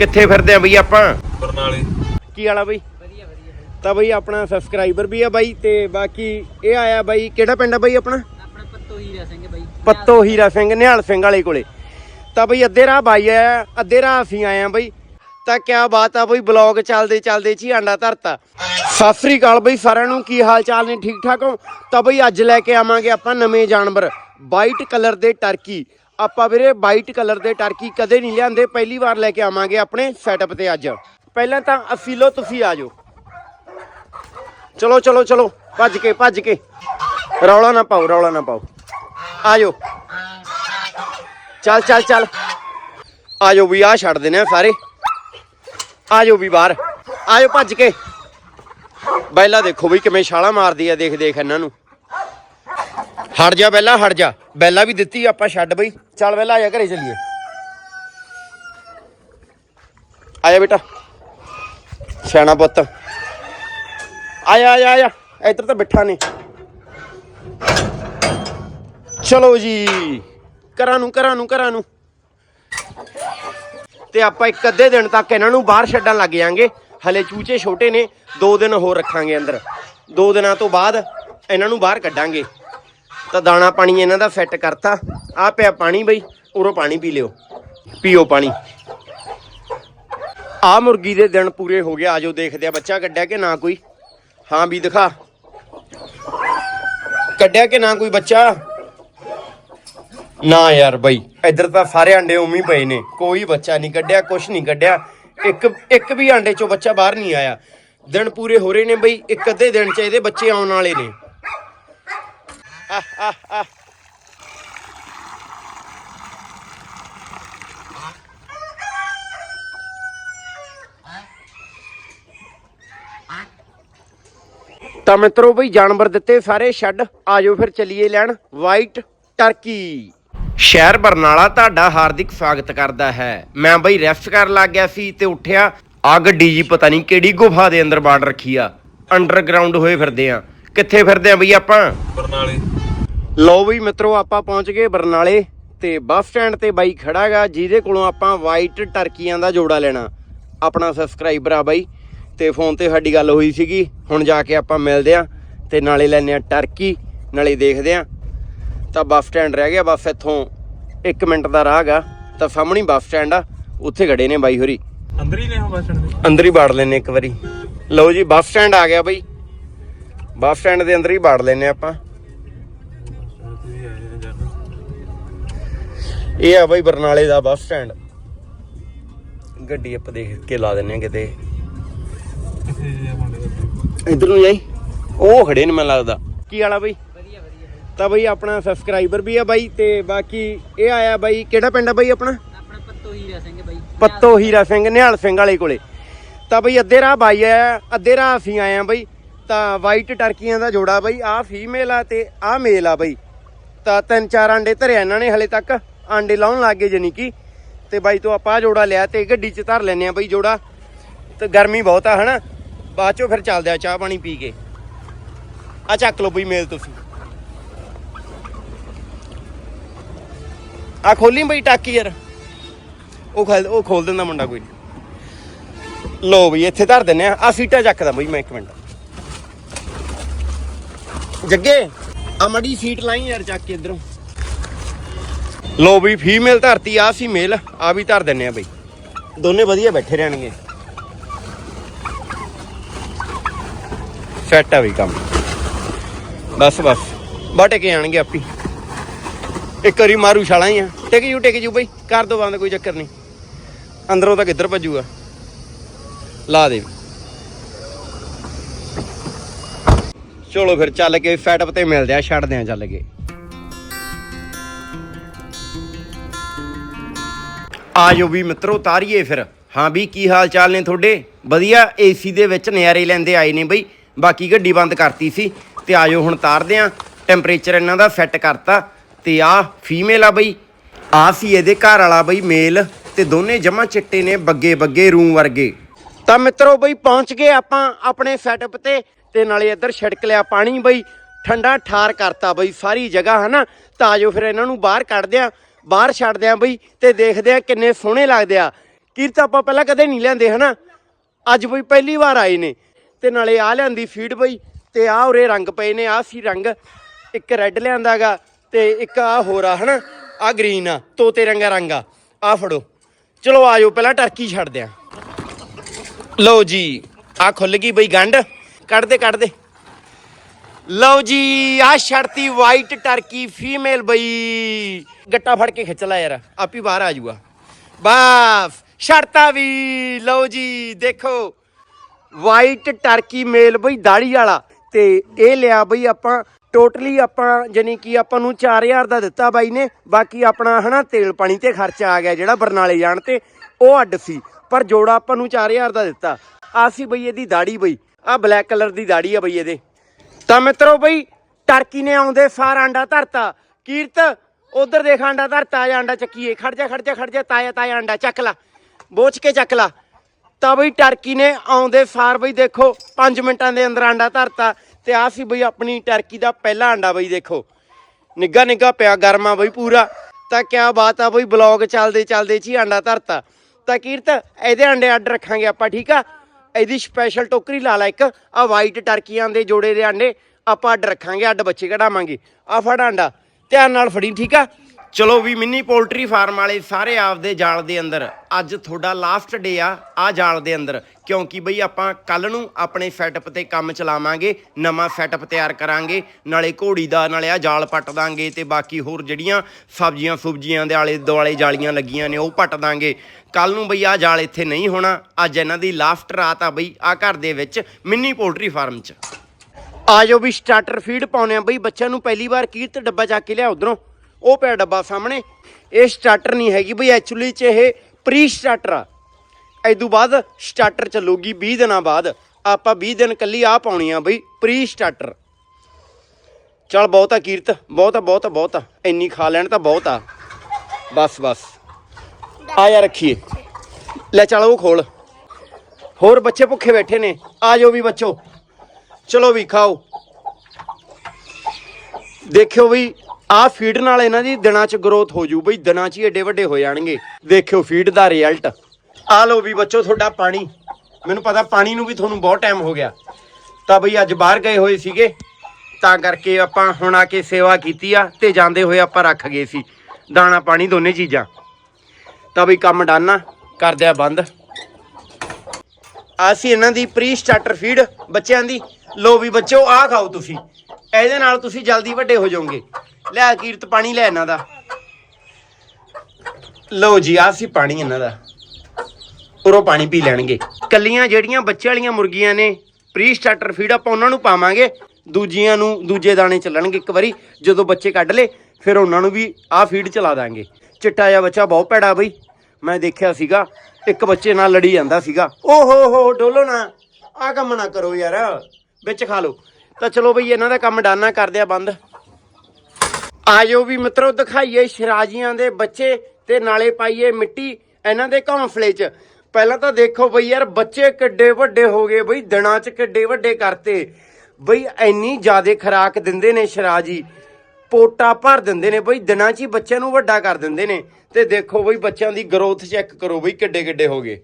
ਕਿੱਥੇ ਫਿਰਦੇ ਆ ਬਈ ਆਪਾਂ? ਬਰਨਾਲੇ। ਕੀ ਵਾਲਾ ਬਈ? ਤਾਂ ਬਈ ਆਪਣਾ ਸਬਸਕ੍ਰਾਈਬਰ ਵੀ ਆ ਬਾਈ ਤੇ ਬਾਕੀ ਇਹ ਆਇਆ ਬਾਈ ਕਿਹੜਾ ਪਿੰਡ ਆ ਬਾਈ ਆਪਣਾ? ਆਪਣਾ ਪੱਤੋ ਹੀਰਾ ਸਿੰਘ ਬਾਈ। ਪੱਤੋ ਹੀਰਾ ਸਿੰਘ ਨਿਹਾਲ ਸਿੰਘ ਵਾਲੇ ਕੋਲੇ। ਤਾਂ ਬਈ ਅੱਧੇ ਰਾਹ ਬਾਈ ਆਇਆ ਅੱਧੇ ਰਾਹ ਅਸੀਂ ਆਏ ਆ ਬਈ। ਤਾਂ ਕਿਆ ਬਾਤ ਆ ਬਈ ਬਲੌਗ ਚੱਲਦੇ ਚੱਲਦੇ ਚ ਹੀ ਆਂਡਾ ਧਰਤਾ। ਸਤਿ ਸ੍ਰੀ ਅਕਾਲ ਬਈ ਸਾਰਿਆਂ ਨੂੰ ਕੀ ਹਾਲ ਚਾਲ ਨੇ? ਠੀਕ ਠਾਕ ਹੋ? ਤਾਂ ਬਈ ਅੱਜ ਲੈ ਕੇ ਆਵਾਂਗੇ ਆਪਾਂ ਨਵੇਂ ਜਾਨਵਰ ਵਾਈਟ ਕਲਰ ਦੇ ਟਰਕੀ ਆਪਾਂ ਵੀਰੇ ਵਾਈਟ ਕਲਰ ਦੇ ਟਰਕੀ ਕਦੇ ਨਹੀਂ ਲਿਆਂਦੇ, ਪਹਿਲੀ ਵਾਰ ਲੈ ਕੇ ਆਵਾਂਗੇ ਆਪਣੇ ਸੈਟਅਪ ਤੇ ਅੱਜ। ਪਹਿਲਾਂ ਤਾਂ ਅਸੀਂ ਲੋ ਤੁਸੀਂ ਆ ਜਾਓ। ਚਲੋ ਚਲੋ ਚਲੋ, ਭੱਜ ਕੇ ਭੱਜ ਕੇ। ਰੌਲਾ ਨਾ ਪਾਓ, ਰੌਲਾ ਨਾ ਪਾਓ। ਆ ਜਾਓ। ਚੱਲ ਚੱਲ ਚੱਲ। ਆ ਜਾਓ ਵੀ ਆ ਛੱਡ ਦੇਣੇ ਸਾਰੇ। ਆ ਜਾਓ ਵੀ ਬਾਹਰ। ਆ ਜਾਓ, ਭੱਜ ਕੇ। ਬੈਲਾ ਦੇਖੋ ਵੀ ਕਿਵੇਂ ਛਾਲਾ ਮਾਰਦੀ ਆ, ਦੇਖ ਦੇਖ ਇਹਨਾਂ ਨੂੰ। ਹਟ ਜਾ ਬੈਲਾ, ਹਟ ਜਾ। ਬੈਲਾ ਵੀ ਦਿੱਤੀ, ਆਪਾਂ ਛੱਡ ਬਈ। ਚੱਲ ਬੈਲਾ, ਆ ਜਾ ਘਰੇ ਚੱਲੀਏ। ਆ ਜਾ ਬੇਟਾ। ਸਿਆਣਾ ਪੁੱਤ। ਆ ਜਾ ਆ ਜਾ ਇੱਧਰ ਤਾਂ ਬਿਠਾ ਨੇ। ਚਲੋ ਜੀ। ਘਰਾਂ ਨੂੰ ਘਰਾਂ ਨੂੰ ਘਰਾਂ ਨੂੰ। ਤੇ ਆਪਾਂ ਇੱਕ ਅੱਧੇ ਦਿਨ ਤੱਕ ਇਹਨਾਂ ਨੂੰ ਬਾਹਰ ਛੱਡਣ ਲੱਗ ਜਾਾਂਗੇ। ਹਲੇ ਚੂਚੇ ਛੋਟੇ ਨੇ, ਦੋ ਦਿਨ ਹੋਰ ਰੱਖਾਂਗੇ ਅੰਦਰ। ਦੋ ਦਿਨਾਂ ਤੋਂ ਬਾਅਦ ਇਹਨਾਂ ਨੂੰ ਬਾਹਰ ਕੱਢਾਂਗੇ। ਤਾਂ ਦਾਣਾ ਪਾਣੀ ਇਹਨਾਂ ਦਾ ਸੈੱਟ ਕਰਤਾ। ਆ ਪਿਆ ਪਾਣੀ ਬਈ, ਉਰੋਂ ਪਾਣੀ ਪੀ ਲਿਓ। ਪੀਓ ਪਾਣੀ। ਆ ਮੁਰਗੀ ਦੇ ਦਿਨ ਪੂਰੇ ਹੋ ਗਏ, ਆਜੋ ਦੇਖਦੇ ਆ ਬੱਚਾ ਕੱਢਿਆ ਕਿ ਨਾ ਕੋਈ। ਹਾਂ ਵੀ ਦਿਖਾ। ਕੱਢਿਆ ਕਿ ਨਾ ਕੋਈ ਬੱਚਾ? ਨਾ ਯਾਰ ਬਈ, ਇੱਧਰ ਤਾਂ ਸਾਰੇ ਅੰਡੇ ਉਮੀ ਪਏ ਨੇ। ਕੋਈ ਬੱਚਾ ਨਹੀਂ ਕੱਢਿਆ, ਕੁਛ ਨਹੀਂ ਕੱਢਿਆ। ਇੱਕ ਇੱਕ ਵੀ ਅੰਡੇ ਚੋਂ ਬੱਚਾ ਬਾਹਰ ਨਹੀਂ ਆਇਆ। ਦਿਨ ਪੂਰੇ ਹੋ ਰਹੇ ਨੇ ਬਈ, ਇੱਕ ਅੱਧੇ ਦਿਨ ਚ ਇਹਦੇ ਬੱਚੇ ਆਉਣ ਵਾਲੇ ਨੇ। ਤਾਂ ਮਿੱਤਰੋ ਬਈ, ਜਾਨਵਰ ਦਿੱਤੇ ਸਾਰੇ, ਛੱਡ, ਆਜੋ ਫਿਰ ਚਲੀਏ ਲੈਣ ਵਾਈਟ ਟਰਕੀ ਸ਼ਹਿਰ ਬਰਨਾਲਾ ਤੁਹਾਡਾ ਹਾਰਦਿਕ ਸਵਾਗਤ ਕਰਦਾ ਹੈ। ਮੈਂ ਬਈ ਰੈਸਟ ਕਰਨ ਲੱਗ ਗਿਆ ਸੀ ਤੇ ਉੱਠਿਆ ਆ ਗੱਡੀ ਜੀ ਪਤਾ ਨਹੀਂ ਕਿਹੜੀ ਗੁਫਾ ਦੇ ਅੰਦਰ ਬਾੜ ਰੱਖੀ ਆ। ਅੰਡਰਗਰਾਉਂਡ ਹੋਏ ਫਿਰਦੇ ਆ। ਕਿੱਥੇ ਫਿਰਦੇ ਆ ਬਈ ਆਪਾਂ? ਬਰਨਾਲੇ। ਲਓ ਬਈ ਮਿੱਤਰੋ ਆਪਾਂ ਪਹੁੰਚ ਗਏ ਬਰਨਾਲੇ ਤੇ ਬੱਸ ਸਟੈਂਡ ਤੇ ਬਾਈ ਖੜਾਗਾ ਜਿਹਦੇ ਕੋਲੋਂ ਆਪਾਂ ਵਾਈਟ ਟਰਕੀਆਂ ਦਾ ਜੋੜਾ ਲੈਣਾ। ਆਪਣਾ ਸਬਸਕ੍ਰਾਈਬਰ ਆ ਬਾਈ ਤੇ ਫੋਨ ਤੇ ਸਾਡੀ ਗੱਲ ਹੋਈ ਸੀਗੀ ਹੁਣ ਜਾ ਕੇ ਆਪਾਂ ਮਿਲਦੇ ਆ ਤੇ ਨਾਲੇ ਲੈਨੇ ਆ ਟਰਕੀ ਨਾਲੇ ਦੇਖਦੇ ਆ। ਤਾਂ ਬੱਸ ਸਟੈਂਡ ਰਹਿ ਗਿਆ ਬਸ ਇੱਥੋਂ 1 ਮਿੰਟ ਦਾ ਰਾਹ ਗਾ ਤਾਂ ਸਾਹਮਣੇ ਬੱਸ ਸਟੈਂਡ ਆ ਉੱਥੇ ਖੜੇ ਨੇ ਬਾਈ ਹੋਰੀ। ਅੰਦਰ ਹੀ ਨੇ ਉਹ ਬੱਸ ਸਟੈਂਡ ਦੇ? ਅੰਦਰ ਹੀ ਬਾੜ ਲੈਨੇ ਇੱਕ ਵਾਰੀ। ਲਓ ਜੀ ਬੱਸ ਸਟੈਂਡ ਆ ਗਿਆ ਬਾਈ। ਬੱਸ ਸਟੈਂਡ ਦੇ ਅੰਦਰ ਹੀ ਬਾੜ ਲੈਨੇ ਆਪਾਂ। ਇਹ ਆ ਬਾਈ ਬਰਨਾਲੇ ਦਾ ਬੱਸ ਸਟੈਂਡ। ਗੱਡੀ ਆਪਾਂ ਦੇਖ ਕੇ ਲਾ ਦਿੰਨੇ ਆ ਕਿਤੇ। ਇਧਰ ਨੂੰ ਜਾਈ। ਉਹ ਖੜੇ ਨੇ ਮੈਨੂੰ ਲੱਗਦਾ। ਕੀ ਵਾਲਾ ਬਾਈ? ਵਧੀਆ ਵਧੀਆ ਤਾਂ ਬਾਈ ਆਪਣਾ ਸਬਸਕ੍ਰਾਈਬਰ ਵੀ ਆ ਬਾਈ ਤੇ ਬਾਕੀ ਇਹ ਆਇਆ ਬਾਈ, ਕਿਹੜਾ ਪਿੰਡ ਆ ਬਾਈ ਆਪਣਾ? ਆਪਣਾ ਪੱਤੋ ਹੀਰਾ ਸਿੰਘ ਬਾਈ ਪੱਤੋ ਹੀਰਾ ਸਿੰਘ ਨਿਹਾਲ ਸਿੰਘ ਵਾਲੇ ਕੋਲੇ। ਤਾਂ ਬਈ ਅੱਧੇ ਰਾਹ ਬਾਈ ਆਇਆ, ਅੱਧੇ ਰਾਹ ਅਸੀਂ ਆਏ ਆ ਬਾਈ। ਤਾਂ ਵਾਈਟ ਟਰਕੀਆਂ ਦਾ ਜੋੜਾ ਬਾਈ, ਆਹ ਫੀਮੇਲ ਆ ਤੇ ਆਹ ਮੇਲ ਆ ਬਾਈ। ਤਾਂ ਤਿੰਨ ਚਾਰ ਆਂਡੇ ਧਰਿਆ ਇਹਨਾਂ ਨੇ ਹਲੇ ਤੱਕ। ਆਂਡੇ ਲਾਉਣ ਲੱਗ ਗਏ ਜਾਨੀ ਕਿ, ਤੇ ਬਾਈ ਤੋਂ ਆਪਾਂ ਆਹ ਜੋੜਾ ਲਿਆ ਤੇ ਗੱਡੀ 'ਚ ਧਰ ਲੈਨੇ ਆ ਬਈ ਜੋੜਾ। ਤੇ ਗਰਮੀ ਬਹੁਤ ਆ, ਹਨਾ? ਬਾਅਦ ਚੋਂ ਫਿਰ ਚੱਲਦੇ ਆ ਚਾਹ ਪਾਣੀ ਪੀ ਕੇ। ਆ ਚੱਕ ਲਓ ਬਈ ਮੇਲ ਤੁਸੀਂ। ਆ ਖੋਲੀ ਬਈ ਟਾਕੀ ਯਾਰ। ਉਹ ਖੋਲ ਉਹ ਖੋਲ ਦਿੰਦਾ ਮੁੰਡਾ ਕੋਈ ਨਹੀਂ। ਲੋ ਬਈ ਇੱਥੇ ਧਰ ਦਿੰਨੇ ਆ ਆ ਸੀਟਾਂ ਚੱਕਦਾ ਬਈ ਮੈਂ ਇੱਕ ਮਿੰਟ। ਜੱਗੇ ਆ ਮੜੀ ਸੀਟ ਲਾਈ ਯਾਰ ਚੱਕ ਕੇ ਇਧਰੋਂ। ਲੋ ਬਈ ਫੀਮੇਲ ਧਰਤੀ ਆ ਸੀ ਮੇਲ ਆ ਵੀ ਧਰ ਦਿੰਨੇ ਆ ਬਈ। ਦੋਨੇ ਵਧੀਆ ਬੈਠੇ ਰਹਿਣਗੇ। ਸੈੱਟ ਆ ਵੀ ਕੰਮ। ਬਸ ਬਸ। ਬਾਟੇ ਕੇ ਆਣਗੇ ਆਪੀ। ਇੱਕ ਵਾਰੀ ਮਾਰੂ ਛਾਲਾਂ ਹੀ ਆ। ਟਿਕ ਜੂ ਟਿਕ ਜੂ ਬਈ। ਕਰ ਦੋ ਬੰਦ ਕੋਈ ਚੱਕਰ ਨਹੀਂ। ਅੰਦਰੋਂ ਤਾਂ ਕਿੱਧਰ ਭੱਜੂਗਾ? ਲਾ ਦੇ। ਚਲੋ ਫਿਰ ਚੱਲ ਕੇ ਸੈਟਅਪ ਤੇ ਮਿਲਦੇ ਆ ਛੱਡਦੇ ਆ ਚੱਲ ਕੇ। ਆਜੋ ਵੀ ਮਿੱਤਰੋ ਤਾਰੀਏ ਫਿਰ। ਹਾਂ ਵੀ, ਕੀ ਹਾਲ ਚਾਲ ਨੇ ਤੁਹਾਡੇ? ਵਧੀਆ ਏਸੀ ਦੇ ਵਿੱਚ ਨਿਆਰੇ ਲੈਂਦੇ ਆਏ ਨੇ ਬਈ। ਬਾਕੀ ਗੱਡੀ ਬੰਦ ਕਰਤੀ ਸੀ ਤੇ ਆਜੋ ਹੁਣ ਤਾਰਦੇ ਆ। ਟੈਂਪਰੇਚਰ ਇਹਨਾਂ ਦਾ ਸੈੱਟ ਕਰਤਾ ਤੇ ਆ ਫੀਮੇਲ ਆ ਬਈ। ਆ ਸੀ ਇਹਦੇ ਘਰ ਵਾਲਾ ਬਈ ਮੇਲ ਤੇ ਦੋਨੇ ਜਮਾ ਚਿੱਟੇ ਨੇ ਬੱਗੇ ਬੱਗੇ ਰੂਮ ਵਰਗੇ। ਤਾਂ ਮਿੱਤਰੋ ਬਈ ਪਹੁੰਚ ਗਏ ਆਪਾਂ ਆਪਣੇ ਸੈਟਅਪ ਤੇ ਤੇ ਨਾਲੇ ਇੱਧਰ ਛਿੜਕ ਲਿਆ ਪਾਣੀ ਬਈ। ਠੰਡਾ ਠਾਰ ਕਰਤਾ ਬਈ ਸਾਰੀ ਜਗ੍ਹਾ, ਹਨਾ? ਤਾਂ ਆਜੋ ਫਿਰ ਇਹਨਾਂ ਨੂੰ ਬਾਹਰ ਕੱਢਦੇ ਆ। ਬਾਹਰ ਛੱਡਦੇ ਆ ਬਈ ਤੇ ਦੇਖਦੇ ਆ ਕਿੰਨੇ ਸੋਹਣੇ ਲੱਗਦੇ ਆ। ਕੀਰਤ ਆਪਾਂ ਪਹਿਲਾਂ ਕਦੇ ਨਹੀਂ ਲਿਆਂਦੇ, ਹਨਾ? ਅੱਜ ਬਈ ਪਹਿਲੀ ਵਾਰ ਆਏ ਨੇ। ਤੇ ਨਾਲੇ ਆ ਲਿਆਂਦੀ ਫੀਡ ਬਈ, ਤੇ ਆ ਉਰੇ ਰੰਗ ਪਏ ਨੇ ਆ ਸੀ ਰੰਗ। ਇੱਕ ਰੈੱਡ ਲਿਆਂਦਾਗਾ ਤੇ ਇੱਕ ਆ ਹੋਰ ਆ, ਹਨਾ? ਆ ਗ੍ਰੀਨ ਆ, ਤੋਤੇ ਰੰਗਾ ਰੰਗ ਆ। ਆ ਫੜੋ। ਚਲੋ ਆਜੋ ਪਹਿਲਾਂ ਟਰਕੀ ਛੱਡਦੇ ਆ। ਲਓ ਜੀ ਆ ਖੁੱਲ ਗਈ ਬਈ ਗੰਢ। ਕੱਢ ਦੇ ਕੱਢ ਦੇ। ਲਓ ਜੀ ਆ ਛੜਤੀ ਵਾਈਟ ਟਰਕੀ ਫੀਮੇਲ ਬਈ। ਗੱਟਾ ਫੜ ਕੇ ਖਿੱਚ ਲੈ ਯਾਰ, ਆਪੀ ਬਾਹਰ ਆ ਜੂਗਾ ਬਸ ਛੜਤਾ ਵੀ, ਲਓ ਜੀ, ਦੇਖੋ। ਵਾਈਟ ਟਰਕੀ ਮੇਲ ਬਈ, ਦਾੜੀ ਵਾਲਾ। ਤੇ ਇਹ ਲਿਆ ਬਈ ਆਪਾਂ ਟੋਟਲੀ ਆਪਾਂ ਜਾਨੀ ਕਿ ਆਪਾਂ ਨੂੰ 4000 ਦਾ ਦਿੱਤਾ ਬਾਈ ਨੇ। ਬਾਕੀ ਆਪਣਾ ਹਨਾ, ਤੇਲ ਪਾਣੀ ਤੇ ਖਰਚਾ ਆ ਗਿਆ ਜਿਹੜਾ ਬਰਨਾਲੇ ਜਾਣ ਤੇ। ਉਹ ਅੱਡ ਸੀ, ਪਰ ਜੋੜਾ ਆਪਾਂ ਨੂੰ 4000 ਦਾ ਦਿੱਤਾ। ਆ ਸੀ ਬਈ ਇਹਦੀ ਦਾੜੀ ਬਈ। ਆ ਬਲੈਕ ਕਲਰ ਦੀ ਦਾੜੀ ਆ ਬਈ ਇਹਦੇ। ਤਾਂ ਮਿੱਤਰੋ ਬਈ, ਟਰਕੀ ਨੇ ਆਉਂਦੇ ਸਾਰ ਆਂਡਾ ਧਰਤਾ। ਕੀਰਤ, ਉਧਰ ਦੇਖ ਆਂਡਾ ਧਰਤਾ, ਆ ਆਂਡਾ ਚੱਕੀਏ। ਖੜ ਜਾ ਖੜ ਜਾ ਖੜ ਜਾ, ਤਾਇਆ ਤਾਇਆ ਆਂਡਾ, ਚੱਕ ਲਾ। ਬੋਚ ਕੇ ਚੱਕ ਲਾ। ਤਾਂ ਬਈ, ਟਰਕੀ ਨੇ ਆਉਂਦੇ ਸਾਰ ਬਈ, ਦੇਖੋ 5 ਮਿੰਟਾਂ ਦੇ ਅੰਦਰ ਆਂਡਾ ਧਰਤਾ। ਤੇ ਆ ਸੀ ਬਈ, ਆਪਣੀ ਟਰਕੀ ਦਾ ਪਹਿਲਾ ਆਂਡਾ ਬਈ, ਦੇਖੋ। ਨਿੱਗਾ ਨਿੱਗਾ ਪਿਆ ਗਰਮਾ ਬਈ ਪੂਰਾ। ਤਾਂ ਕਿਆ ਬਾਤ ਆ ਬਈ, ਬਲੌਗ ਚੱਲਦੇ ਚੱਲਦੇ ਚ ਆਂਡਾ ਧਰਤਾ। ਤਾਂ ਕੀਰਤ, ਇਹਦੇ ਆਂਡੇ ਅੱਡ ਰੱਖਾਂਗੇ ਆਪਾਂ, ਠੀਕ ਆ? ਇਹਦੀ ਸਪੈਸ਼ਲ ਟੋਕਰੀ ਲਾ ਲਾ ਇੱਕ। ਆ ਵਾਈਟ ਟਰਕੀਆਂ ਦੇ ਜੋੜੇ ਦੇ ਆਂਡੇ ਆਪਾਂ ਅੱਡ ਰੱਖਾਂਗੇ, ਅੱਡ ਬੱਚੇ ਕਢਾਵਾਂਗੇ। ਆ ਫੜ ਆਂਡਾ ਧਿਆਨ ਨਾਲ ਫੜੀ, ਠੀਕ ਆ? ਚਲੋ ਵੀ ਮਿੰਨੀ ਪੋਲਟਰੀ ਫਾਰਮ ਵਾਲੇ ਸਾਰੇ ਆਪਦੇ ਜਾਲ ਦੇ ਅੰਦਰ, ਅੱਜ ਤੁਹਾਡਾ ਲਾਸਟ ਡੇ ਆ ਆ ਜਾਲ ਦੇ ਅੰਦਰ। ਕਿਉਂਕਿ ਬਈ ਆਪਾਂ ਕੱਲ ਨੂੰ ਆਪਣੇ ਸੈਟਅਪ ਤੇ ਕੰਮ ਚਲਾਵਾਂਗੇ, ਨਵਾਂ ਸੈਟਅਪ ਤਿਆਰ ਕਰਾਂਗੇ, ਨਾਲੇ ਘੋੜੀ ਦਾ, ਨਾਲੇ ਆ ਜਾਲ ਪੱਟ ਦਾਂਗੇ ਤੇ ਬਾਕੀ ਹੋਰ ਜਿਹੜੀਆਂ ਸਬਜ਼ੀਆਂ ਸੁਬਜ਼ੀਆਂ ਦੇ ਆਲੇ ਦੁਆਲੇ ਜਾਲੀਆਂ ਲੱਗੀਆਂ ਨੇ, ਉਹ ਪੱਟ ਦਾਂਗੇ। ਕੱਲ ਨੂੰ ਬਈ ਆ ਜਾਲ ਇੱਥੇ ਨਹੀਂ ਹੋਣਾ, ਅੱਜ ਇਹਨਾਂ ਦੀ ਲਾਸਟ ਰਾਤ ਆ ਬਈ ਆ ਘਰ ਦੇ ਵਿੱਚ ਮਿੰਨੀ ਪੋਲਟਰੀ ਫਾਰਮ 'ਚ। ਆ ਜਾਓ ਵੀ ਸਟਾਰਟਰ ਫੀਡ ਪਾਉਨੇ ਆ ਬਈ, ਬੱਚਿਆਂ ਨੂੰ ਪਹਿਲੀ ਵਾਰ ਕੀਰਤ ਡੱਬਾ ਚੱਕ ਕੇ ਲਿਆ ਉਧਰੋਂ। ਉਹ ਪਿਆ ਡੱਬਾ ਸਾਹਮਣੇ। ਇਹ ਸਟਾਰਟਰ ਨਹੀਂ ਹੈਗੀ ਬਈ ਐਕਚੁਅਲੀ ਚ ਇਹ ਪ੍ਰੀ ਸਟਾਰਟਰ ਆ। ਐਦੋਂ ਬਾਅਦ ਸਟਾਰਟਰ ਚੱਲੂਗੀ 20 ਦਿਨਾਂ ਬਾਅਦ। ਆਪਾਂ 20 ਦਿਨ ਕੱਲੀ ਆ ਪਾਉਣੀ ਆ ਬਈ ਪ੍ਰੀ ਸਟਾਰਟਰ ਚਲ ਬਹੁਤ ਕੀਰਤ, ਬਹੁਤ ਆ, ਬਹੁਤ ਬਹੁਤ ਇੰਨੀ ਖਾ ਲੈਣ ਤਾਂ ਬਹੁਤ ਆ। ਬਸ ਬਸ। ਆ ਯਾ ਰੱਖੀਏ। ਲੈ ਚਲ ਉਹ ਖੋਲ। ਹੋਰ ਬੱਚੇ ਭੁੱਖੇ ਬੈਠੇ ਨੇ। ਆ ਜਾਓ ਵੀ ਬੱਚੋ। ਚਲੋ ਵੀ ਖਾਓ। ਦੇਖਿਓ ਵੀ ਆਹ ਫੀਡ ਨਾਲ ਇਹਨਾਂ ਦੀ ਦਿਨਾਂ 'ਚ ਗਰੋਥ ਹੋ ਜੂ ਬਈ, ਦਿਨਾਂ 'ਚ ਹੀ ਏਡੇ ਵੱਡੇ ਹੋ ਜਾਣਗੇ। ਦੇਖਿਓ ਫੀਡ ਦਾ ਰਿਜ਼ਲਟ ਆ ਲਓ ਵੀ ਬੱਚੋ ਤੁਹਾਡਾ ਪਾਣੀ। ਮੈਨੂੰ ਪਤਾ ਪਾਣੀ ਨੂੰ ਵੀ ਤੁਹਾਨੂੰ ਬਹੁਤ ਟਾਈਮ ਹੋ ਗਿਆ। ਤਾਂ ਬਈ ਅੱਜ ਬਾਹਰ ਗਏ ਹੋਏ ਸੀਗੇ। ਤਾਂ ਕਰਕੇ ਆਪਾਂ ਹੁਣ ਆ ਕੇ ਸੇਵਾ ਕੀਤੀ ਆ ਤੇ ਜਾਂਦੇ ਹੋਏ ਆਪਾਂ ਰੱਖ ਗਏ ਸੀ। ਦਾਣਾ ਪਾਣੀ ਦੋਨੇ ਚੀਜ਼ਾਂ। ਤਾਂ ਬਈ ਕੰਮ ਡਾਨਾ ਕਰਦੇ ਬੰਦ। ਆ ਸੀ ਇਹਨਾਂ ਦੀ ਪ੍ਰੀ ਸਟਾਰਟਰ ਫੀਡ ਬੱਚਿਆਂ ਦੀ। ਲੋ ਵੀ ਬੱਚੋ, ਆਹ ਖਾਓ ਤੁਸੀਂ। ਇਹਦੇ ਨਾਲ ਤੁਸੀਂ ਜਲਦੀ ਵੱਡੇ ਹੋ ਜਾਓਗੇ। ਲੈ ਕੀਰਤ, ਪਾਣੀ ਲੈ ਇਹਨਾਂ ਦਾ। ਲਓ ਜੀ ਆ ਸੀ ਪਾਣੀ ਇਹਨਾਂ ਦਾ। ਉਰੋਂ ਪਾਣੀ ਪੀ ਲੈਣਗੇ। ਕੱਲੀਆਂ ਜਿਹੜੀਆਂ ਬੱਚੇ ਵਾਲੀਆਂ ਮੁਰਗੀਆਂ ਨੇ, ਪ੍ਰੀ ਸਟਾਰਟਰ ਫੀਡ ਆਪਾਂ ਉਹਨਾਂ ਨੂੰ ਪਾਵਾਂਗੇ। ਦੂਜੀਆਂ ਨੂੰ ਦੂਜੇ ਦਾਣੇ ਚੱਲਣਗੇ ਇੱਕ ਵਾਰੀ, ਜਦੋਂ ਬੱਚੇ ਕੱਢ ਲੇ, ਫਿਰ ਉਹਨਾਂ ਨੂੰ ਵੀ ਆਹ ਫੀਡ ਚਲਾ ਦਾਂਗੇ। ਚਿੱਟਾ ਜਿਹਾ ਬੱਚਾ ਬਹੁਤ ਭੈੜਾ ਬਈ। ਮੈਂ ਦੇਖਿਆ ਸੀਗਾ, ਇੱਕ ਬੱਚੇ ਨਾਲ ਲੜੀ ਜਾਂਦਾ ਸੀਗਾ। ਓ ਹੋ ਹੋ, ਡੋਲੋ ਨਾ। ਆ ਕੰਮ ਨਾ ਕਰੋ ਯਾਰ, ਵਿੱਚ ਖਾ ਲਓ। ਤਾਂ ਚਲੋ ਬਈ, ਇਹਨਾਂ ਦਾ ਕੰਮ ਡਾਨਾ ਕਰਦੇ ਆ ਬੰਦ। ਆਜੋ ਵੀ ਮਿੱਤਰੋ, ਦਿਖਾਈਏ ਸ਼ਰਾਜੀਆਂ ਦੇ ਬੱਚੇ ਤੇ ਨਾਲੇ ਪਾਈਏ ਮਿੱਟੀ ਇਹਨਾਂ ਦੇ ਘੌਂਸਲੇ 'ਚ। ਪਹਿਲਾਂ ਤਾਂ ਦੇਖੋ ਬਈ ਯਾਰ, ਬੱਚੇ ਕਿੱਡੇ ਵੱਡੇ ਹੋ ਗਏ ਬਈ, ਦਿਨਾਂ 'ਚ ਕਿੱਡੇ ਵੱਡੇ ਕਰਤੇ। ਬਈ ਇੰਨੀ ਜ਼ਿਆਦੇ ਖਰਾਕ ਦਿੰਦੇ ਨੇ ਸ਼ਰਾਜੀ। ਪੋਟਾ ਭਰ ਦਿੰਦੇ ਨੇ ਬਈ, ਦਿਨਾਂ 'ਚ ਹੀ ਬੱਚਿਆਂ ਨੂੰ ਵੱਡਾ ਕਰ ਦਿੰਦੇ ਨੇ। ਤੇ ਦੇਖੋ ਬਈ ਬੱਚਿਆਂ ਦੀ ਗਰੋਥ ਚੈੱਕ ਕਰੋ ਬਈ ਕਿੱਡੇ ਕਿੱਡੇ ਹੋ ਗਏ।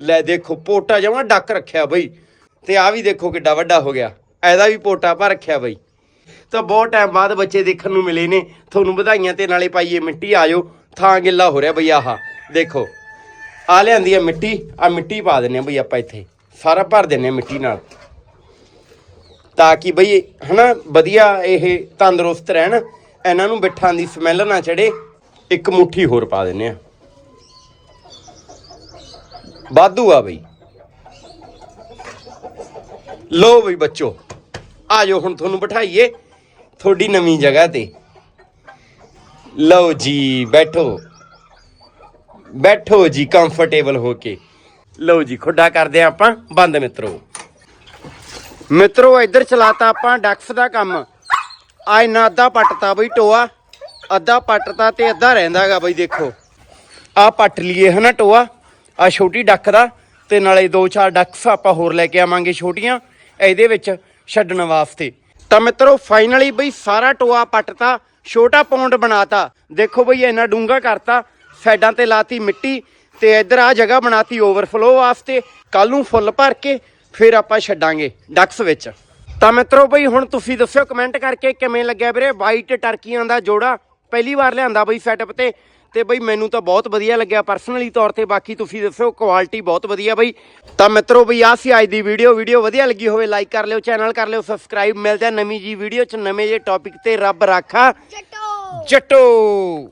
ਲੈ ਦੇਖੋ, ਪੋਟਾ ਜਮਾ ਡੱਕ ਰੱਖਿਆ ਬਈ। ਤੇ ਆ ਵੀ ਦੇਖੋ ਕਿੱਡਾ ਵੱਡਾ ਹੋ ਗਿਆ। ਐਦਾ ਵੀ ਪੋਟਾ ਭਰ ਰੱਖਿਆ ਬਈ। ਤਾਂ ਬਹੁਤ ਟਾਈਮ ਬਾਅਦ ਬੱਚੇ ਦੇਖਣ ਨੂੰ ਮਿਲੇ ਨੇ। ਤੁਹਾਨੂੰ ਵਧਾਈਆਂ ਤੇ ਨਾਲੇ ਪਾਈਏ ਮਿੱਟੀ, ਆਜੋ। ਥਾਂ ਗਿੱਲਾ ਹੋ ਰਿਹਾ ਬਈ ਆਹ। ਦੇਖੋ, ਆ ਲਿਆਂਦੀ ਆ ਮਿੱਟੀ ਆ ਮਿੱਟੀ ਪਾ ਦਿੰਨੇ ਆ ਬਈ ਆਪਾਂ ਇੱਥੇ। ਸਾਰਾ ਭਰ ਦਿੰਨੇ ਆ ਮਿੱਟੀ ਨਾਲ। ਤਾਂ ਕਿ ਬਈ, ਹਨਾ, ਵਧੀਆ ਇਹ ਤੰਦਰੁਸਤ ਰਹਿਣ। ਇਹਨਾਂ ਨੂੰ ਬਿੱਠਾਂ ਦੀ ਸਮੈਲ ਨਾ ਚੜੇ ਇੱਕ ਮੁੱਠੀ ਹੋਰ ਪਾ ਦਿੰਨੇ ਆ। ਵਾਧੂ ਆ ਬਈ। ਲੋ ਬਈ ਬੱਚੋ। ਆ ਜਾਓ ਹੁਣ ਤੁਹਾਨੂੰ ਬਿਠਾਈਏ ਤੁਹਾਡੀ ਨਵੀਂ ਜਗ੍ਹਾ ਤੇ। ਲਓ ਜੀ, ਬੈਠੋ। ਬੈਠੋ ਜੀ ਕੰਫਰਟੇਬਲ ਹੋ ਕੇ। ਲਓ ਜੀ, ਖੁੱਡਾ ਕਰਦੇ ਆ ਆਪਾਂ। ਬੰਦ ਮਿੱਤਰੋ। ਮਿੱਤਰੋ, ਇੱਧਰ ਚਲਾਤਾ ਆਪਾਂ ਡਕਸ ਦਾ ਕੰਮ। ਆ ਇੰਨਾ ਅੱਧਾ ਪੱਟਤਾ ਬਈ ਟੋਆ। ਅੱਧਾ ਪੱਟਤਾ ਤੇ ਅੱਧਾ ਰਹਿੰਦਾਗਾ ਬਈ ਦੇਖੋ। ਆ ਪੱਟ ਲਈਏ ਹਨਾ ਟੋਆ। ਆ ਛੋਟੀ ਡੱਕ ਦਾ ਤੇ ਨਾਲੇ ਦੋ ਚਾਰ ਡੱਕਸ ਆਪਾਂ ਹੋਰ ਲੈ ਕੇ ਆਵਾਂਗੇ ਛੋਟੀਆਂ। ਇਹਦੇ ਵਿੱਚ ਛੱਡਣ ਵਾਸਤੇ। ਤਾਂ ਮਿੱਤਰੋ ਫਾਈਨਲੀ ਬਈ ਸਾਰਾ ਟੋਆ ਪੱਟਤਾ, ਛੋਟਾ ਪੌਂਡ ਬਣਾਤਾ। ਦੇਖੋ ਬਈ ਇੰਨਾ ਡੂੰਗਾ ਕਰਤਾ, ਸਾਈਡਾਂ ਤੇ ਲਾਤੀ ਮਿੱਟੀ ਤੇ ਇੱਧਰ ਆ ਜਗ੍ਹਾ ਬਣਾਤੀ ਓਵਰਫਲੋ ਵਾਸਤੇ। ਕੱਲ ਨੂੰ ਫੁੱਲ ਭਰ ਕੇ ਫਿਰ ਆਪਾਂ ਛੱਡਾਂਗੇ ਡਕਸ ਵਿੱਚ। ਤਾਂ ਮਿੱਤਰੋ ਬਈ, ਹੁਣ ਤੁਸੀਂ ਦੱਸਿਓ ਕਮੈਂਟ ਕਰਕੇ ਕਿਵੇਂ ਲੱਗਿਆ ਵੀਰੇ? ਵਾਈਟ ਟਰਕੀਆਂ ਦਾ ਜੋੜਾ, ਪਹਿਲੀ ਵਾਰ ਲਿਆਂਦਾ ਬਈ ਸੈਟਅਪ ਤੇ। ਤੇ ਬਈ ਮੈਨੂੰ ਤਾਂ ਬਹੁਤ ਵਧੀਆ ਲੱਗਿਆ ਪਰਸਨਲੀ ਤੌਰ ਤੇ ਬਾਕੀ ਤੁਸੀਂ ਦੱਸਿਓ ਕੁਆਲਿਟੀ ਬਹੁਤ ਵਧੀਆ ਬਈ। ਤਾਂ ਮਿੱਤਰੋ ਬਈ ਆਹ ਸੀ ਅੱਜ ਦੀ ਵੀਡੀਓ ਵੀਡੀਓ ਵਧੀਆ ਲੱਗੀ ਹੋਵੇ ਲਾਈਕ ਕਰ ਲਿਓ ਚੈਨਲ ਕਰ ਲਿਓ ਸਬਸਕ੍ਰਾਈਬ ਮਿਲਦੇ ਆ ਨਵੀਂ ਜੀ ਵੀਡੀਓ ਚ ਨਵੇਂ ਜੇ ਟੌਪਿਕ ਤੇ ਰੱਬ ਰਾਖਾ। ਜੱਟੋ! ਜੱਟੋ!